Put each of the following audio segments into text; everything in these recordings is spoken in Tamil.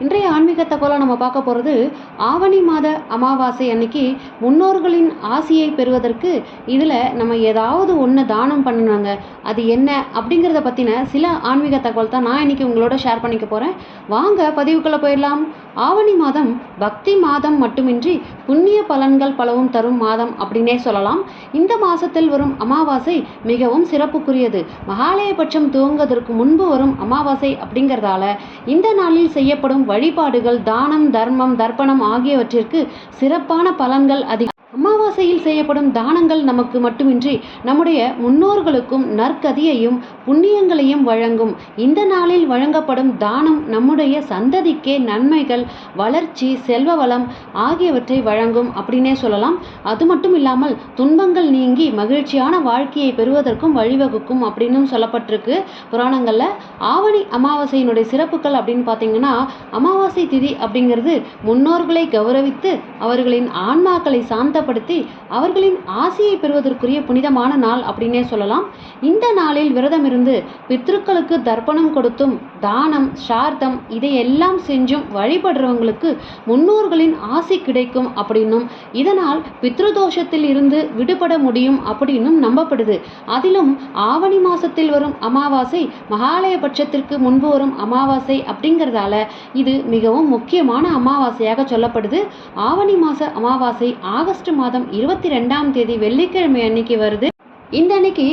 இன்றைய ஆன்மீக தகவலை நம்ம பார்க்க போகிறது ஆவணி மாத அமாவாசை அன்னைக்கு முன்னோர்களின் ஆசையை பெறுவதற்கு இதில் நம்ம ஏதாவது ஒன்று தானம் பண்ணணுங்க. அது என்ன அப்படிங்கிறத பற்றின சில ஆன்மீக தகவல் தான் நான் இன்னைக்கு உங்களோட ஷேர் பண்ணிக்க போகிறேன் வாங்க பதிவுக்குள்ளே போயிடலாம். ஆவணி மாதம் பக்தி மாதம் மட்டுமின்றி புண்ணிய பலன்கள் பலவும் தரும் மாதம் அப்படின்னே சொல்லலாம். இந்த மாதத்தில் வரும் அமாவாசை மிகவும் சிறப்புக்குரியது. மகாலயபட்சம் துவங்குவதற்கு முன்பு வரும் அமாவாசை அப்படிங்கிறதால இந்த நாளில் செய்யப்படும் வழிபாடுகள் தானம் தர்மம் தர்ப்பணம் ஆகியவற்றிற்கு சிறப்பான பலன்கள் அதிகம். அமாவாசையில் செய்யப்படும் தானங்கள் நமக்கு மட்டுமின்றி நம்முடைய முன்னோர்களுக்கும் நற்கதியையும் புண்ணியங்களையும் வழங்கும். இந்த நாளில் வழங்கப்படும் தானம் நம்முடைய சந்ததிக்கே நன்மைகள் வளர்ச்சி செல்வ வளம் ஆகியவற்றை வழங்கும் அப்படின்னே சொல்லலாம். அது மட்டும் இல்லாமல் துன்பங்கள் நீங்கி மகிழ்ச்சியான வாழ்க்கையை பெறுவதற்கும் வழிவகுக்கும் அப்படின்னும் சொல்லப்பட்டிருக்கு புராணங்களில். ஆவணி அமாவாசையினுடைய சிறப்புகள் அப்படின்னு பார்த்தீங்கன்னா அமாவாசை திதி அப்படிங்கிறது முன்னோர்களை கௌரவித்து அவர்களின் ஆன்மாக்களை சாந்தப்படுத்தி அவர்களின் ஆசையை பெறுவதற்குரிய புனிதமான நாள் அப்படின்னே சொல்லலாம். இந்த நாளில் விரதம் இருந்து பித்ருக்களுக்கு தர்ப்பணம் கொடுத்தும் தானம் சார்த்தம் இதையெல்லாம் செஞ்சும் வழிபடுறவங்களுக்கு முன்னோர்களின் ஆசை கிடைக்கும் அப்படின்னும் இதனால் பித்ருதோஷத்தில் இருந்து விடுபட முடியும் அப்படின்னும் நம்பப்படுது. அதிலும் ஆவணி மாசத்தில் வரும் அமாவாசை மகாலய பட்சத்திற்கு முன்பு வரும் அமாவாசை அப்படிங்கிறதால இது மிகவும் முக்கியமான அமாவாசையாக சொல்லப்படுது. ஆவணி மாச அமாவாசை ஆகஸ்ட் மாதம் இருபத்தி ரெண்டாம் தேதி வெள்ளிக்கிழமை அன்னைக்கு வருது. இந்த அன்னைக்கு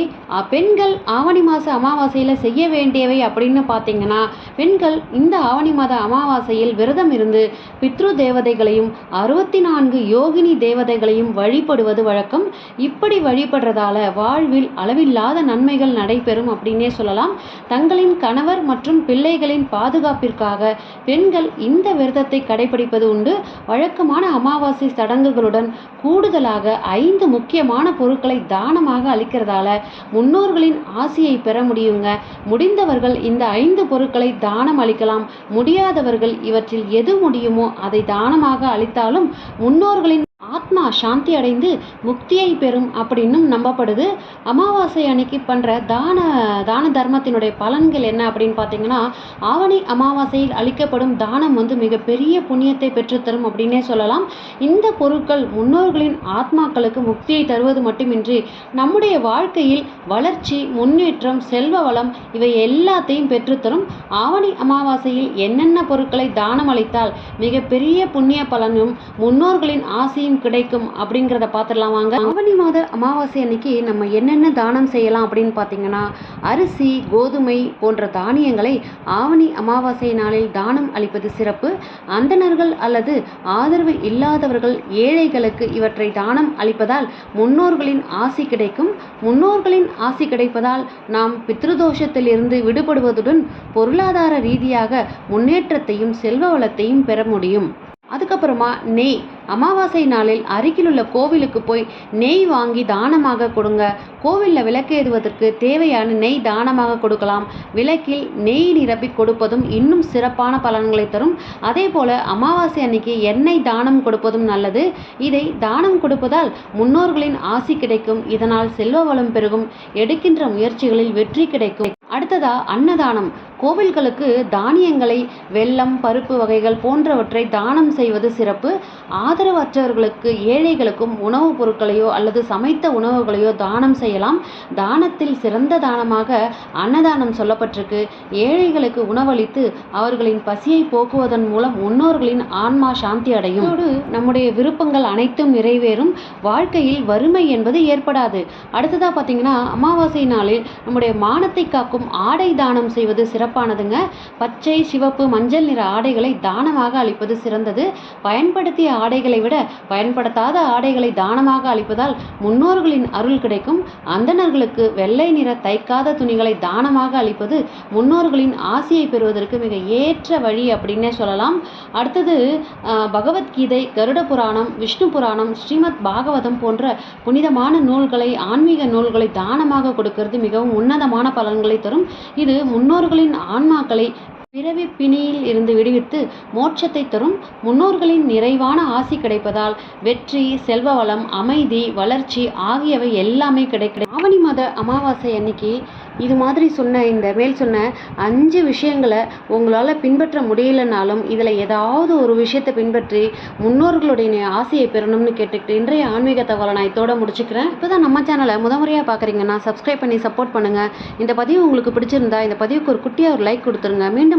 பெண்கள் ஆவணி மாத அமாவாசையில் செய்ய வேண்டியவை அப்படின்னு பார்த்தீங்கன்னா பெண்கள் இந்த ஆவணி மாத அமாவாசையில் விரதம் இருந்து பித்ரு தேவதைகளையும் அறுபத்தி நான்கு யோகினி தேவதைகளையும் வழிபடுவது வழக்கம். இப்படி வழிபடுறதால வாழ்வில் அளவில்லாத நன்மைகள் நடைபெறும் அப்படின்னே சொல்லலாம். தங்களின் கணவர் மற்றும் பிள்ளைகளின் பாதுகாப்பிற்காக பெண்கள் இந்த விரதத்தை கடைபிடிப்பது உண்டு. வழக்கமான அமாவாசை சடங்குகளுடன் கூடுதலாக ஐந்து முக்கியமான பொருட்களை தானமாக அளிக்கிறதால முன்னோர்களின் ஆசையை பெற முடியுங்க. முடிந்தவர்கள் இந்த ஐந்து பொருட்களை தானம் அளிக்கலாம். முடியாதவர்கள் இவற்றில் எது முடியுமோ அதை தானமாக அளித்தாலும் முன்னோர்களின் ஆத்மா சாந்தி அடைந்து முக்தியை பெறும் அப்படின்னும் நம்பப்படுது. அமாவாசை அன்னைக்கு பண்ணுற தான தான தர்மத்தினுடைய பலன்கள் என்ன அப்படின்னு பார்த்தீங்கன்னா ஆவணி அமாவாசையில் அளிக்கப்படும் தானம் வந்து மிகப்பெரிய புண்ணியத்தை பெற்றுத்தரும் அப்படின்னே சொல்லலாம். இந்த பொருட்கள் முன்னோர்களின் ஆத்மாக்களுக்கு முக்தியை தருவது மட்டுமின்றி நம்முடைய வாழ்க்கையில் வளர்ச்சி முன்னேற்றம் செல்வ வளம் இவை எல்லாத்தையும் பெற்றுத்தரும். ஆவணி அமாவாசையில் என்னென்ன பொருட்களை தானம் அளித்தால் மிகப்பெரிய புண்ணிய பலனும் முன்னோர்களின் ஆசையும் கிடைக்கும் அப்படிங்கிறத பார்த்துடலாம் வாங்க. ஆவணி மாத அமாவாசை அன்னைக்கு நம்ம என்னென்ன தானம் செய்யலாம் அப்படின்னு பார்த்தீங்கன்னா அரிசி கோதுமை போன்ற தானியங்களை ஆவணி அமாவாசை நாளில் தானம் அளிப்பது சிறப்பு. அந்தணர்கள் அல்லது ஆதரவு இல்லாதவர்கள் ஏழைகளுக்கு இவற்றை தானம் அளிப்பதால் முன்னோர்களின் ஆசி கிடைக்கும். முன்னோர்களின் ஆசி கிடைப்பதால் நாம் பித்ருதோஷத்திலிருந்து விடுபடுவதுடன் பொருளாதார ரீதியாக முன்னேற்றத்தையும் செல்வ வளத்தையும் பெற முடியும். அதுக்கப்புறமா நெய். அமாவாசை நாளில் அருகிலுள்ள கோவிலுக்கு போய் நெய் வாங்கி தானமாக கொடுங்க. கோவிலில் விளக்கேறுவதற்கு தேவையான நெய் தானமாக கொடுக்கலாம். விளக்கில் நெய் நிரப்பி கொடுப்பதும் இன்னும் சிறப்பான பலன்களை தரும். அதே போல அமாவாசை அன்னைக்கு எண்ணெய் தானம் கொடுப்பதும் நல்லது. இதை தானம் கொடுப்பதால் முன்னோர்களின் ஆசி கிடைக்கும். இதனால் செல்வ வளம் பெருகும். எடுக்கின்ற முயற்சிகளில் வெற்றி கிடைக்கும். அடுத்ததா அன்னதானம். கோவில்களுக்கு தானியங்களை வெல்லம் பருப்பு வகைகள் போன்றவற்றை தானம் செய்வது சிறப்பு. ஆதரவற்றவர்களுக்கு ஏழைகளுக்கும் உணவுப் பொருட்களையோ அல்லது சமைத்த உணவுகளையோ தானம் செய்யலாம். தானத்தில் சிறந்த தானமாக அன்னதானம் சொல்லப்பட்டிருக்கு. ஏழைகளுக்கு உணவளித்து அவர்களின் பசியை போக்குவதன் மூலம் முன்னோர்களின் ஆன்மா சாந்தி அடையும். நம்முடைய விருப்பங்கள் அனைத்தும் நிறைவேறும். வாழ்க்கையில் வறுமை என்பது ஏற்படாது. அடுத்ததாக பார்த்தீங்கன்னா அமாவாசை நாளில் நம்முடைய மானத்தை காக்கும் ஆடை தானம் செய்வது சிறப்பு. சிறப்பானதுங்க. பச்சை சிவப்பு மஞ்சள் நிற ஆடைகளை தானமாக அளிப்பது சிறந்தது. பயன்படுத்திய ஆடைகளை விட பயன்படுத்தாத ஆடைகளை தானமாக அளிப்பதால் முன்னோர்களின் அருள் கிடைக்கும். அந்தணர்களுக்கு வெள்ளை நிற தைக்காத துணிகளை தானமாக அளிப்பது முன்னோர்களின் ஆசையை பெறுவதற்கு மிக ஏற்ற வழி அப்படின்னே சொல்லலாம். அடுத்தது பகவத்கீதை கருட புராணம் விஷ்ணு புராணம் ஸ்ரீமத் பாகவதம் போன்ற புனிதமான நூல்களை ஆன்மீக நூல்களை தானமாக கொடுக்கிறது மிகவும் உன்னதமான பலன்களை தரும். இது முன்னோர்களின் ஆன்மாக்களை பிறவி பிணியில் இருந்து விடுவித்து மோட்சத்தை தரும் முன்னோர்களின் நிறைவான ஆசி கிடைப்பதால் வெற்றி செல்வ வளம் அமைதி வளர்ச்சி ஆகியவை எல்லாமே கிடைக்கும் ஆவணி மாத அமாவாசை அன்னைக்கு இது மாதிரி சொன்ன இந்த மேல் சொன்ன அஞ்சு விஷயங்களை உங்களால் பின்பற்ற முடியலனாலும் இதில் ஏதாவது ஒரு விஷயத்தை பின்பற்றி முன்னோர்களுடைய ஆசையை பெறணும்னு கேட்டுக்கிட்டு இன்றைய ஆன்மீக தகவலை நான் இதோட முடிச்சுக்கிறேன். இப்போ தான் நம்ம சேனலை முதமுறையாக பார்க்குறீங்கன்னா சப்ஸ்கிரைப் பண்ணி சப்போர்ட் பண்ணுங்கள் இந்த பதிவு உங்களுக்கு பிடிச்சிருந்தா இந்த பதிவுக்கு ஒரு குட்டியாக ஒரு லைக் கொடுத்துருங்க. மீண்டும்